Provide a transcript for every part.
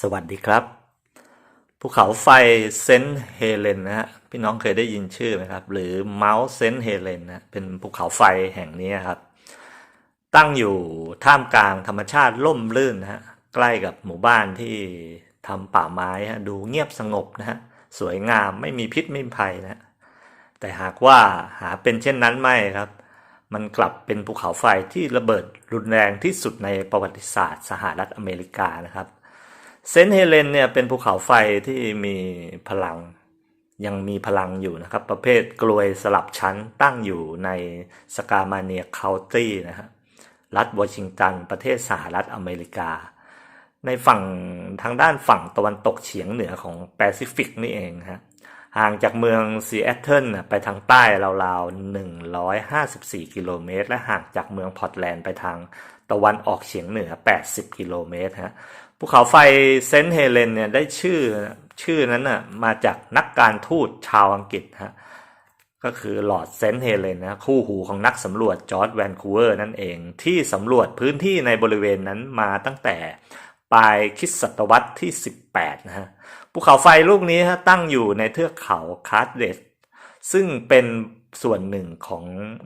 สวัสดีครับ ภูเขาไฟเซนต์เฮเลนนะฮะพี่น้องเคยได้ยินชื่อไหมครับ หรือเมาส์เซนต์เฮเลนนะเป็นภูเขาไฟแห่งนี้ครับ ตั้งอยู่ท่ามกลางธรรมชาติร่มรื่นนะฮะใกล้กับหมู่บ้านที่ทำป่าไม้ฮะดูเงียบสงบนะฮะสวยงามไม่มีพิษไม่มีภัยนะแต่หากว่าหาเป็นเช่นนั้นไม่ครับ มันกลับเป็นภูเขาไฟที่ระเบิดรุนแรงที่สุดในประวัติศาสตร์สหรัฐอเมริกานะครับ เซนต์เฮเลนเนี่ยเป็นภูเขาไฟที่มีพลังยังมีพลังอยู่นะครับ ประเภทกลวยสลับชั้นตั้งอยู่ในสกามาเนียเคาน์ตี้นะฮะรัฐวอชิงตัน ประเทศสหรัฐอเมริกา ในฝั่งทางด้านฝั่งตะวันตกเฉียงเหนือของแปซิฟิกนี่เองฮะห่างจากเมืองซีแอตเทิลไปทางใต้ราวๆ 154 กิโลเมตร และห่างจากเมืองพอร์ตแลนด์ไปทางตะวันออกเฉียงเหนือ 80 กิโลเมตรฮะ ภูเขาไฟเซนต์เฮเลนเนี่ยได้ชื่อชื่อนั้นน่ะมาจากนักการทูตชาวอังกฤษฮะก็คือลอร์ดเซนต์เฮเลนนะคู่หูของนักสำรวจจอร์จแวนคูเวอร์นั่นเอง ที่สำรวจพื้นที่ในบริเวณนั้นมาตั้งแต่ปลายคริสตศตวรรษที่ 18 นะฮะภูเขาไฟลูกนี้ฮะตั้งอยู่ในเทือกเขาคาร์ดเดสซึ่งเป็น ส่วนหนึ่งของ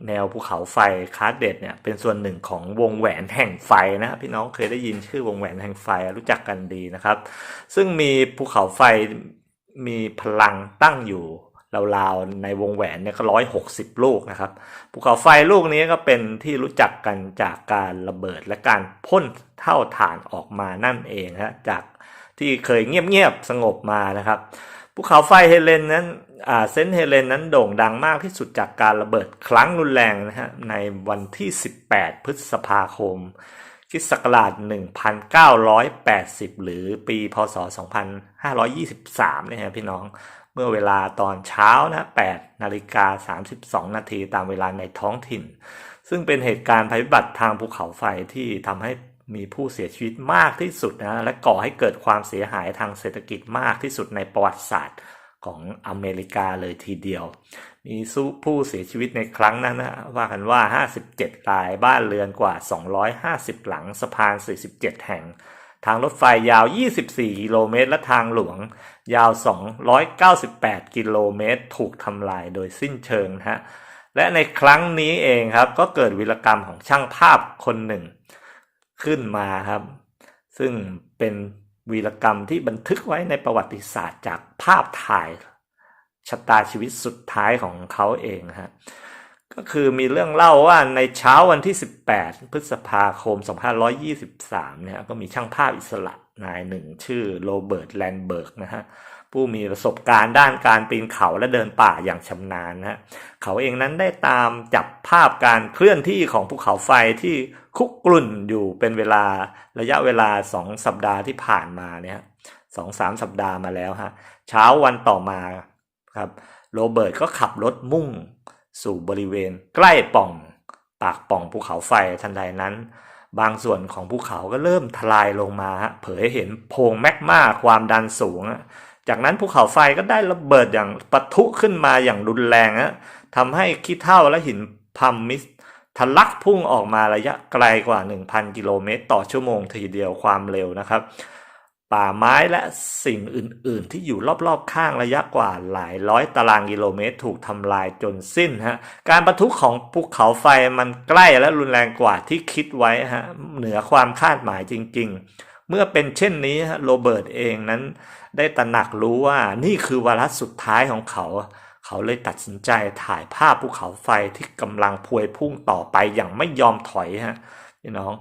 แนวภูเขาไฟคาร์ดเดดเนี่ยเป็นส่วนหนึ่งของวงแหวนแห่งไฟนะพี่น้องเคยได้ยินชื่อวงแหวนแห่งไฟรู้จักกันดีนะครับ ซึ่งมีภูเขาไฟมีพลังตั้งอยู่ราวๆในวงแหวนเนี่ยก็ร้อยหกสิบลูกนะครับภูเขาไฟลูกนี้ก็เป็นที่รู้จักกันจากการระเบิดและการพ่นเท่าฐานออกมานั่นเองฮะจากที่เคยเงียบๆสงบมานะครับ ภูเขาไฟเฮเลนนั้นเซนเฮเลนนั้นโด่งดังมากที่สุดจากการระเบิดครั้งรุนแรงนะฮะในวันที่ 18 พฤษภาคมคิศักราช 1980 หรือปีพศ 2523เนี่ยฮะพี่น้องเมื่อเวลาตอนเช้านะ8นาฬิกา 32 นาทีตามเวลาในท้องถิ่น ซึ่งเป็นเหตุการณ์ภัยพิบัติทางภูเขาไฟที่ทำให้ มีผู้เสียชีวิตมากที่สุดนะและก่อให้เกิดความเสียหายทางเศรษฐกิจมากที่สุดในประวัติศาสตร์ของอเมริกาเลยทีเดียว มีผู้เสียชีวิตในครั้งนั้นนะว่ากันว่า 57 ราย บ้านเรือนกว่า 250 หลัง สะพาน 47 แห่ง ทางรถไฟยาว 24 กิโลเมตร และทางหลวง ยาว 298 กิโลเมตร ถูกทำลายโดยสิ้นเชิงนะฮะ และในครั้งนี้เองครับ ก็เกิดวิรกรรมของช่างภาพคนหนึ่ง ขึ้นมาครับ ซึ่งเป็นวีรกรรมที่บันทึกไว้ในประวัติศาสตร์จากภาพถ่ายชะตาชีวิตสุดท้ายของเขาเองฮะก็คือมีเรื่องเล่าว่าในเช้าวันที่ 18 พฤษภาคม 2523 เนี่ยก็มีช่างภาพอิสระ นายหนึ่งชื่อโรเบิร์ตแลนเบิร์กนะฮะผู้มีประสบการณ์ด้านการปีนเขาและเดินป่าอย่างชำนาญนะฮะเขาเองนั้นได้ตามจับภาพการเคลื่อนที่ของภูเขาไฟที่คุกกลุ่นอยู่เป็นเวลาระยะเวลาสองสัปดาห์ที่ผ่านมาเนี่ยสองสามสัปดาห์มาแล้วฮะเช้าวันต่อมาครับโรเบิร์ตก็ขับรถมุ่งสู่บริเวณใกล้ป่อง ปากป่องภูเขาไฟทันใดนั้น บางส่วนของภูเขาก็เริ่มทลายลงมาเผยให้เห็นโพรงแมกมาความดันสูง จากนั้นภูเขาไฟก็ได้ระเบิดอย่างปะทุขึ้นมาอย่างรุนแรงทำให้ขี้เถ้าและหินพัมมิสทะลักพุ่งออกมาระยะไกลกว่า 1,000 กิโลเมตร ต่อชั่วโมงทีเดียวความเร็วนะครับ ป่าไม้และสิ่งอื่น ๆ ที่อยู่รอบ ๆ ข้างระยะกว่าหลายร้อยตารางกิโลเมตรถูกทำลายจนสิ้นฮะ การประทุของภูเขาไฟมันใกล้และรุนแรงกว่าที่คิดไว้ฮะ เหนือความคาดหมายจริง ๆ เมื่อเป็นเช่นนี้ฮะโรเบิร์ตเองนั้น ได้ตระหนักรู้ว่านี่คือวาระสุดท้ายของเขา เขาเลยตัดสินใจถ่ายภาพภูเขาไฟที่กำลังพวยพุ่งต่อไปอย่างไม่ยอมถอยฮะพี่น้อง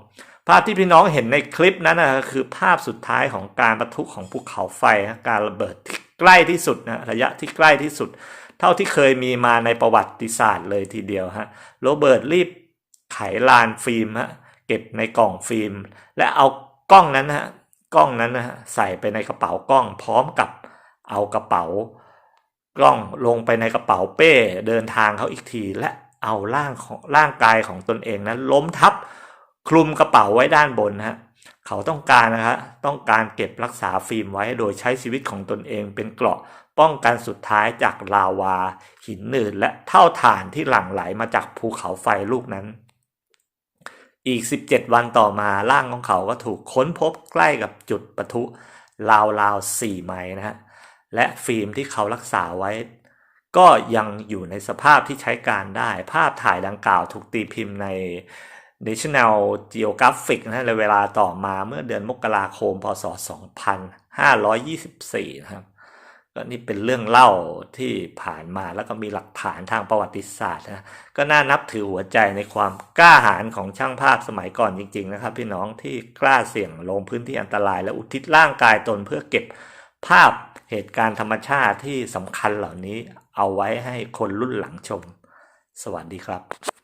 ภาพที่พี่น้องเห็นในคลิปนั้นนะคือภาพสุดท้ายของการประทุของภูเขาไฟนะการระเบิดที่ใกล้ที่สุดนะระยะที่ใกล้ที่สุด เท่าที่เคยมีมาในประวัติศาสตร์เลยทีเดียวฮะโรเบิร์ตรีบไขลานฟิล์มฮะเก็บในกล่องฟิล์ม และเอากล้องนั้นฮะกล้องนั้นนะฮะใส่ไปในกระเป๋ากล้องพร้อมกับเอากระเป๋ากล้องลงไปในกระเป๋าเป้เดินทางเขาอีกที และเอาร่างของร่างกายของตนเองนั้นล้มทับ คลุมกระเป๋าไว้ด้านบนฮะเขาต้องการนะฮะต้องการเก็บรักษาฟิล์มไว้โดยใช้ชีวิตของตนเองเป็นเกราะป้องกันสุดท้ายจากลาวา หินหนืดและเท่าฐานที่หลั่งไหลมาจากภูเขาไฟลูกนั้น อีก 17 วันต่อมาร่างของเขาก็ถูกค้นพบใกล้กับจุดปะทุราวๆ4ไมล์นะฮะและฟิล์มที่เขารักษาไว้ ก็ยังอยู่ในสภาพที่ใช้การได้ภาพถ่ายดังกล่าวถูกตีพิมพ์ใน National Geographic นะในเวลาต่อมาเมื่อเดือนมกราคม พศ 2524 นะครับก็นี่เป็นเรื่องเล่าที่ผ่านมาแล้วก็มีหลักฐานทางประวัติศาสตร์นะก็น่านับถือหัวใจในความกล้าหาญของช่างภาพสมัยก่อนจริง ๆ นะครับ พี่น้องที่กล้าเสี่ยงลงพื้นที่อันตราย และอุทิศร่างกายตนเพื่อเก็บภาพเหตุการณ์ธรรมชาติที่สำคัญเหล่านี้เอาไว้ให้คนรุ่นหลังชม สวัสดีครับ